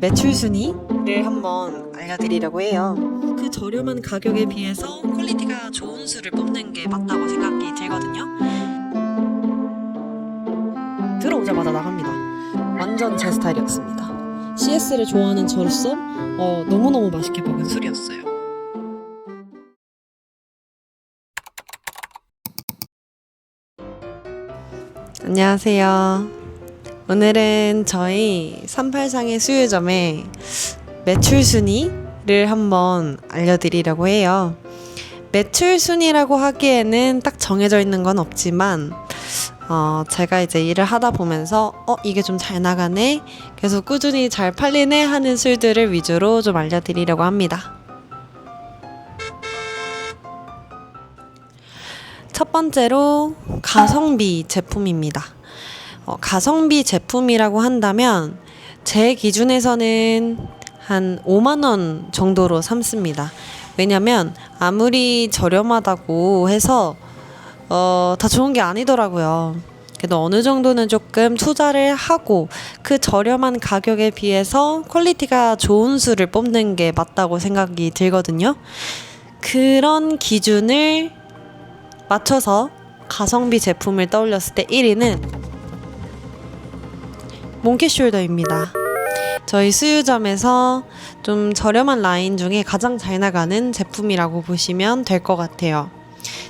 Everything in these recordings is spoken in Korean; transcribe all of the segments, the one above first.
매출 순위를 한번 알려드리려고 해요. 그 저렴한 가격에 비해서 퀄리티가 좋은 수를 뽑는 게 맞다고 생각이 들거든요. 들어오자마자 나갑니다. 완전 제 스타일이었습니다. CS를 좋아하는 저로서 어, 너무너무 맛있게 먹은 술이었어요. 안녕하세요. 오늘은 저희 38상의 수유점의 매출 순위를 한번 알려드리려고 해요. 매출 순위라고 하기에는 딱 정해져 있는 건 없지만, 어, 제가 이제 일을 하다 보면서, 어, 이게 좀 잘 나가네? 계속 꾸준히 잘 팔리네? 하는 술들을 위주로 좀 알려드리려고 합니다. 첫 번째로 가성비 제품입니다. 어, 가성비 제품이라고 한다면 제 기준에서는 한 5만 원 정도로 삼습니다. 왜냐면 아무리 저렴하다고 해서 어, 다 좋은 게 아니더라고요. 그래도 어느 정도는 조금 투자를 하고 그 저렴한 가격에 비해서 퀄리티가 좋은 술을 뽑는 게 맞다고 생각이 들거든요. 그런 기준을 맞춰서 가성비 제품을 떠올렸을 때 1위는 몽키숄더입니다. 저희 수유점에서 좀 저렴한 라인 중에 가장 잘 나가는 제품이라고 보시면 될 것 같아요.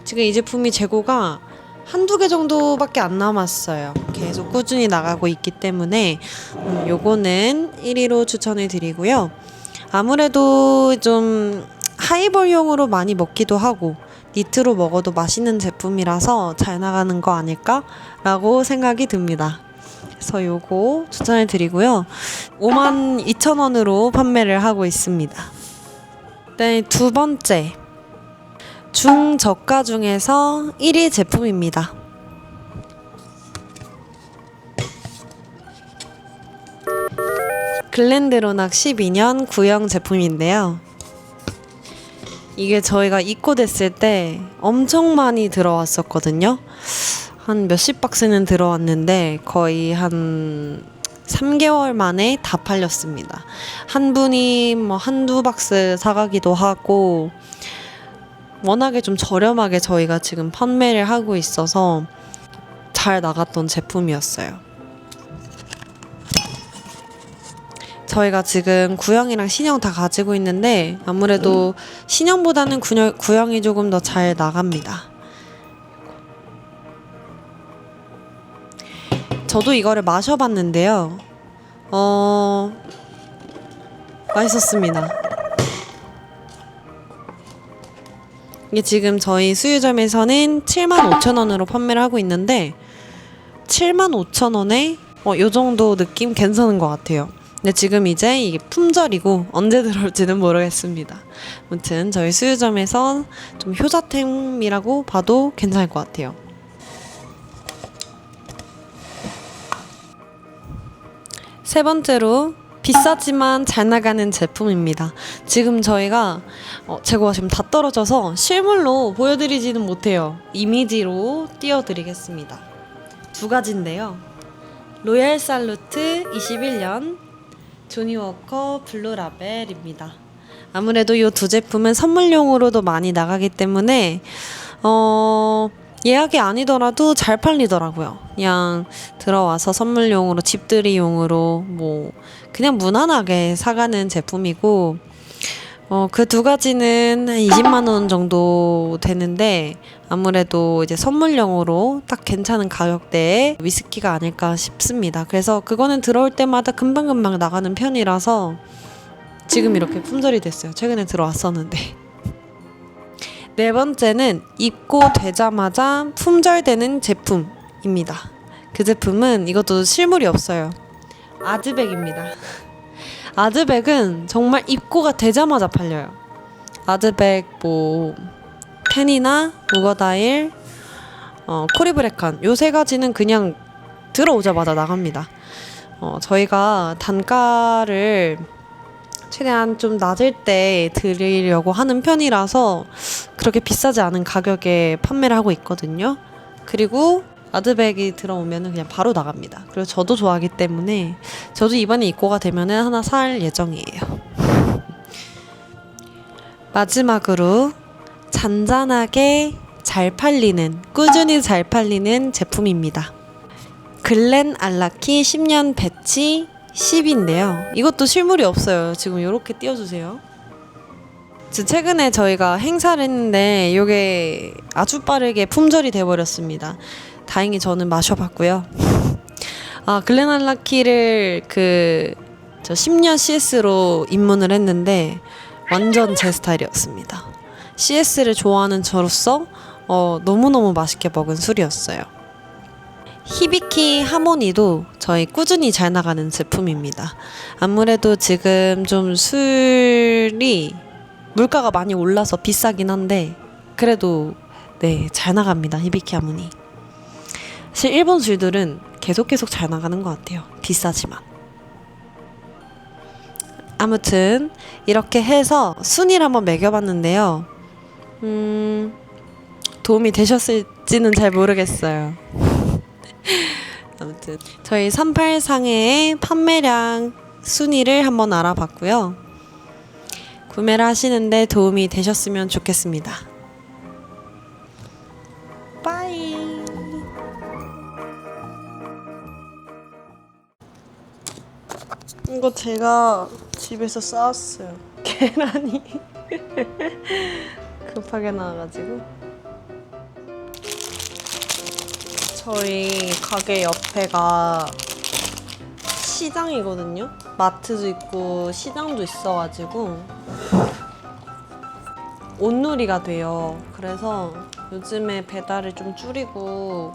지금 이 제품이 재고가 한두 개 정도밖에 안 남았어요. 계속 꾸준히 나가고 있기 때문에 음, 요거는 1위로 추천을 드리고요. 아무래도 좀 하이볼용으로 많이 먹기도 하고 니트로 먹어도 맛있는 제품이라서 잘 나가는 거 아닐까라고 생각이 듭니다. 그래서 요거 추천을 드리고요. 5만 2천 원으로 판매를 하고 있습니다. 네, 두 번째. 중저가 중에서 1위 제품입니다. 글렌드로낙 12년 구형 제품인데요. 이게 저희가 입고 됐을 때 엄청 많이 들어왔었거든요. 한 몇십 박스는 들어왔는데 거의 한 3개월 만에 다 팔렸습니다. 한 분이 뭐 한두 박스 사가기도 하고 워낙에 좀 저렴하게 저희가 지금 판매를 하고 있어서 잘 나갔던 제품이었어요. 저희가 지금 구형이랑 신형 다 가지고 있는데 아무래도 신형보다는 구형, 구형이 조금 더 잘 나갑니다. 저도 이거를 마셔봤는데요. 어, 맛있었습니다. 이게 지금 저희 수유점에서는 75,000원으로 판매를 하고 있는데 75,000원에 어, 요 정도 느낌 괜찮은 것 같아요. 근데 지금 이제 이게 품절이고 언제 들어올지는 모르겠습니다. 아무튼 저희 수유점에서 좀 효자템이라고 봐도 괜찮을 것 같아요. 세 번째로 비싸지만 잘 나가는 제품입니다. 지금 저희가 어, 재고가 지금 다 떨어져서 실물로 보여드리지는 못해요. 이미지로 띄워드리겠습니다. 두 가지인데요. 로얄 살루트 21년 조니워커 블루라벨입니다. 아무래도 이 두 제품은 선물용으로도 많이 나가기 때문에 어, 예약이 아니더라도 잘 팔리더라고요. 그냥 들어와서 선물용으로 집들이용으로 뭐 그냥 무난하게 사가는 제품이고 어, 그 두 가지는 한 20만 원 정도 되는데 아무래도 이제 선물용으로 딱 괜찮은 가격대의 위스키가 아닐까 싶습니다. 그래서 그거는 들어올 때마다 금방금방 나가는 편이라서 지금 이렇게 품절이 됐어요. 최근에 들어왔었는데. 네 번째는 입고 되자마자 품절되는 제품입니다. 그 제품은 이것도 실물이 없어요. 아즈백입니다. 아즈백은 정말 입고가 되자마자 팔려요. 아즈백 뭐 펜이나 우거다일, 어, 코리브레칸 요 세 가지는 그냥 들어오자마자 나갑니다. 어, 저희가 단가를 최대한 좀 낮을 때 드리려고 하는 편이라서 그렇게 비싸지 않은 가격에 판매를 하고 있거든요. 그리고 아드백이 들어오면은 그냥 바로 나갑니다. 그리고 저도 좋아하기 때문에 저도 이번에 입고가 되면은 하나 살 예정이에요. 마지막으로 잔잔하게 잘 팔리는 꾸준히 잘 팔리는 제품입니다. 글렌 알라키 10년 배치 10인데요. 이것도 실물이 없어요. 지금 이렇게 띄워주세요. 최근에 저희가 행사를 했는데 이게 아주 빠르게 품절이 돼버렸습니다. 다행히 저는 마셔봤고요. 아 글렌 알라키를 그 저 10년 CS로 입문을 했는데 완전 제 스타일이었습니다. CS를 좋아하는 저로서 어, 너무너무 맛있게 먹은 술이었어요. 히비키 하모니도 저희 꾸준히 잘 나가는 제품입니다. 아무래도 지금 좀 술이 물가가 많이 올라서 비싸긴 한데 그래도 네, 잘 나갑니다. 히비키 하모니. 사실 일본 술들은 계속 계속 잘 나가는 것 같아요. 비싸지만. 아무튼 이렇게 해서 순위를 한번 매겨봤는데요. 음, 도움이 되셨을지는 잘 모르겠어요. 아무튼 저희 38상해의 판매량 순위를 한번 알아봤고요. 구매를 하시는데 도움이 되셨으면 좋겠습니다. 빠이. 이거 제가 집에서 싸왔어요. 계란이 급하게 나와가지고. 저희 가게 옆에가 시장이거든요. 마트도 있고 시장도 있어가지고 온누리가 돼요. 그래서 요즘에 배달을 좀 줄이고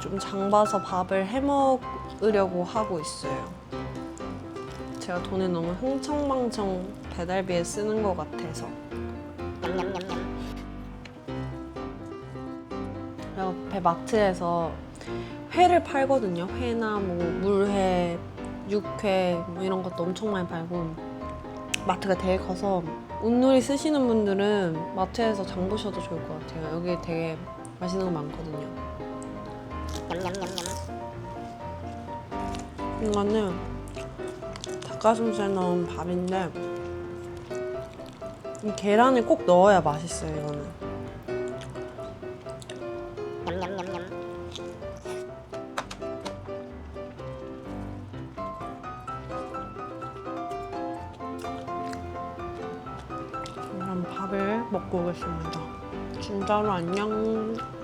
좀 장봐서 밥을 해 먹으려고 하고 있어요. 제가 돈을 너무 흥청망청 배달비에 쓰는 것 같아서. 옆에 마트에서 회를 팔거든요. 회나 뭐 물회, 육회 뭐 이런 것도 엄청 많이 팔고 마트가 되게 커서 온누리 쓰시는 분들은 마트에서 장 보셔도 좋을 것 같아요. 여기 되게 맛있는 거 많거든요. 이거는 닭가슴살 넣은 밥인데 이 계란을 꼭 넣어야 맛있어요. 이거는. 먹고 오겠습니다. 진짜로 안녕.